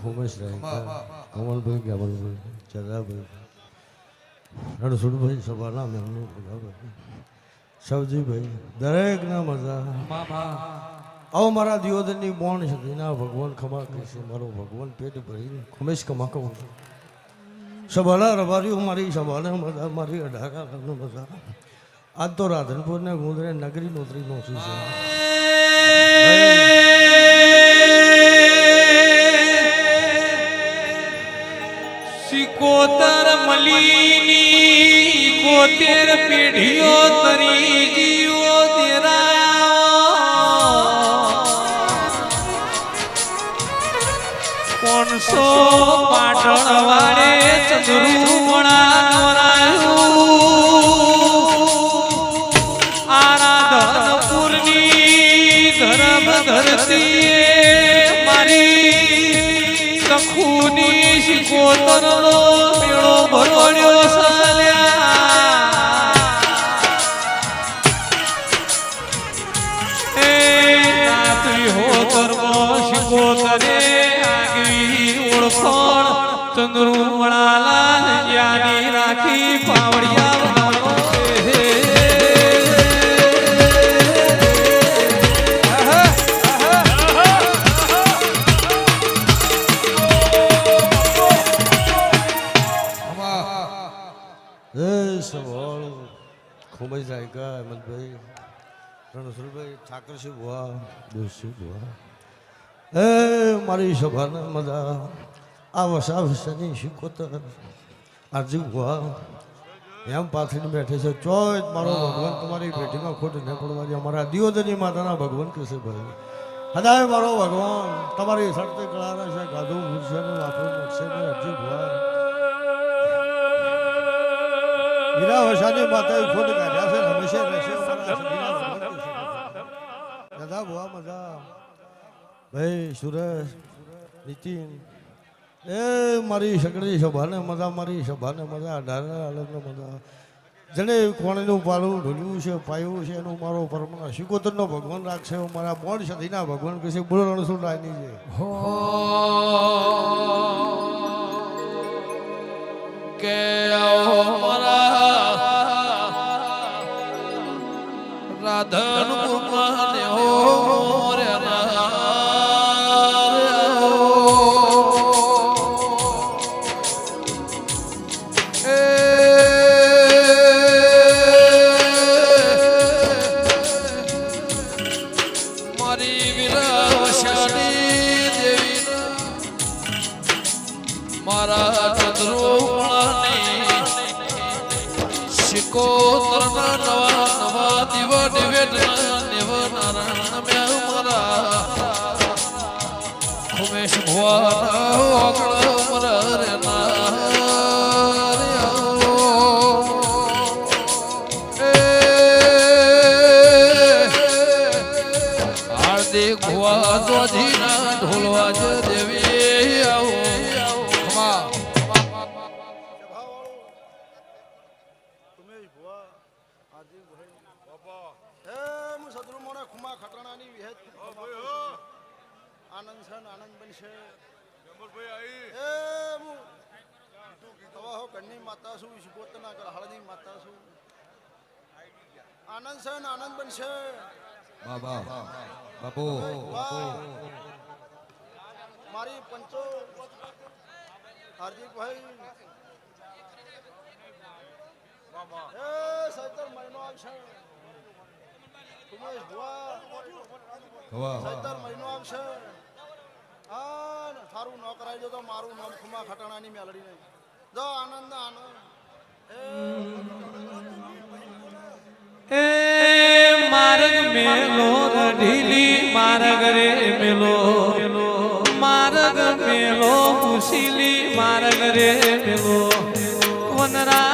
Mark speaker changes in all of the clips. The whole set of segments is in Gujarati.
Speaker 1: ખોમેશ કમલભાઈ ગેમલભાઈ ચંદ્રાભાઈ. રણછોડભાઈ સભાના મેમનો સવજીભાઈ દરેકના મજા. આવો મારા દિયોદરની બોણ છે એના ભગવાન ખમા કરશે મારો ભગવાન પેટ ભરી ખુમેશ કમા કહું સભાના રબારીઓ મારી સભાને મજા મારી અઢારા મજા. આજ તો રાધનપુરને ગુંદરે નગરી નોતરી નોસી છે.
Speaker 2: કોતેર પેઢીઓ તરી જીવો તેરા. કોણસો પાટણ વાળે ધરતી મારી સખુની શિકોતરનો ઓળખણ ચંદ્રુમણાલા જ્ઞાની રાખી પાવડિયા
Speaker 1: ખૂબ જ ગાયકા હેમંતભાઈ રણસુરભાઈ ઠાકરસિંહ ભુવા દેવસિંહ ભુવા. એ મારી સભાના મજા. આ વસા વિષયની શીખોતર આજી ભુવા એમ પાથરીને બેઠે છે. ચોય મારો ભગવાન તમારી પેટીમાં ખોટ ન પડવાની અમારા દિયોદની માતાના ભગવાન કહેશે ભાઈ. હદાય મારો ભગવાન, તમારી સડતે કળા છે, ગાધું ભૂલશે ને વાપરું મળશે ને અરજી ભુવા હીરા વસાની માતાએ ખોટ કાઢ્યા છે હંમેશા રહેશે. દાદા બુઆ મજા. ભાઈ સુરેશ નીતિન એ મારી સગડી સભાને મજા, મારી સભાને મજા અઢારે અલગને મજા. જેને કોણીનું પાલું ઢોલ્યું છે, પાયું છે, એનું મારો પરમના શિકોતરનો ભગવાન રાખશે મારા બોણ સધીના ભગવાન કહેશે બોલો રણસુર રાયની છે?
Speaker 2: કે મારા રાધન
Speaker 3: આનંદ છે ને આનંદ બનશે.
Speaker 2: બાબા બાપુ.
Speaker 3: મારી પંચો હાર્દિકભાઈ એ સૈતર મહિનો આવશે ઉમેશ ભુવા. સૈતર મહિનો આવશે હા સારું ન કરાવી દો તો મારું નામ ખુમા ખટાણાની મેલડી નહીં. જો આનંદ આનંદ.
Speaker 2: એ માર્ગ મેલો રઢીલી માર્ગ રે મેલો. માર્ગ મેલો ખુશીલી માર્ગ રે મેલો. વનરાતે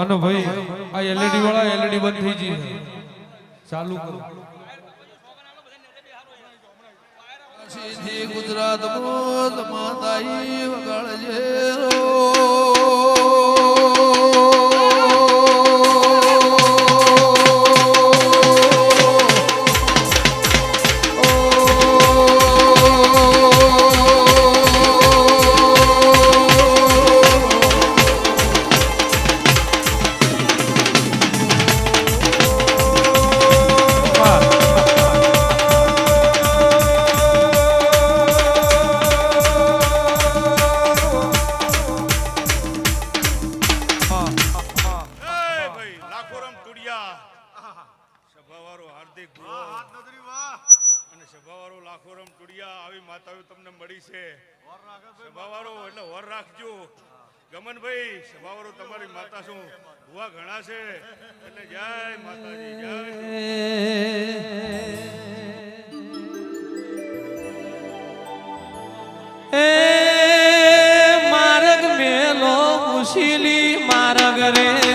Speaker 2: અને ભાઈ, આ એલઈડી વાળા એલઈડી બંધ થઈ ગઈ ચાલુ કરો.
Speaker 4: ગુજરાત મોત વગાડજે રો
Speaker 5: સભાવાળો હાર્દિક ગુરુ અને સભાવાળો લાખોરામ ટુડિયા આવી માતાઓ તમને મળી છે. સભાવાળો એટલે વર રાખજો. ગમનભાઈ સભાવાળો તમારી માતા શું? ભુવા ઘણા છે. એટલે જય માતાજી જય.
Speaker 2: એ માર્ગ મેલો મુશીલી માર્ગ રે.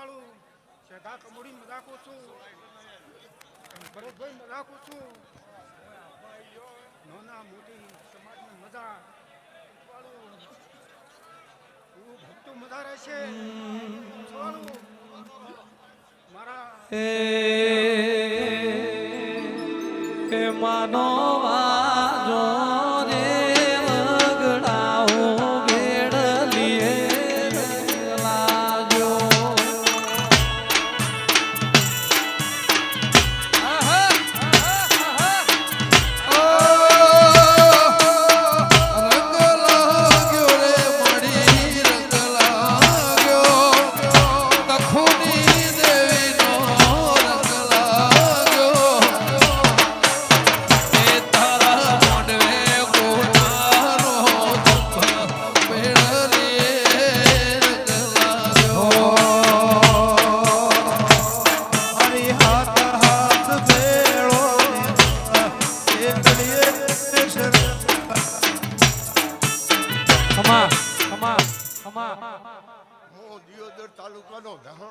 Speaker 6: પંચવાળું સેધા કમોડી મજાકો છું. ભરતભાઈ મજાકો છું. નાના મોટી સમાજની મજા ભક્તો મજા રહેશે મારા
Speaker 2: માનો વાજો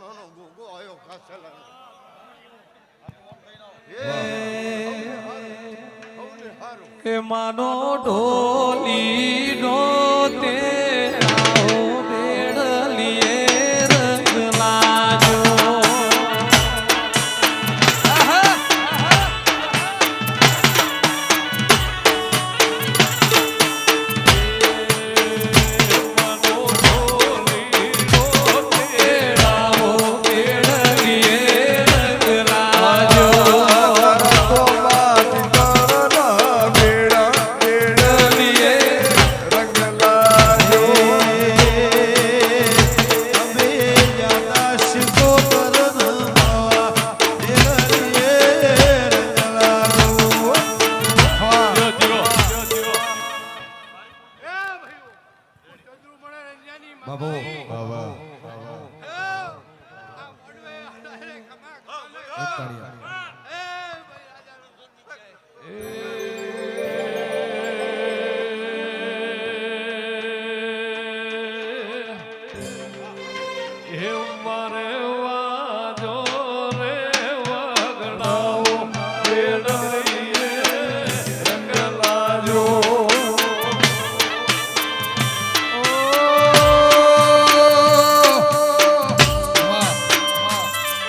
Speaker 3: સોનો ગોગો આયો કાસલા
Speaker 2: એ માનો ઢોલી નો તે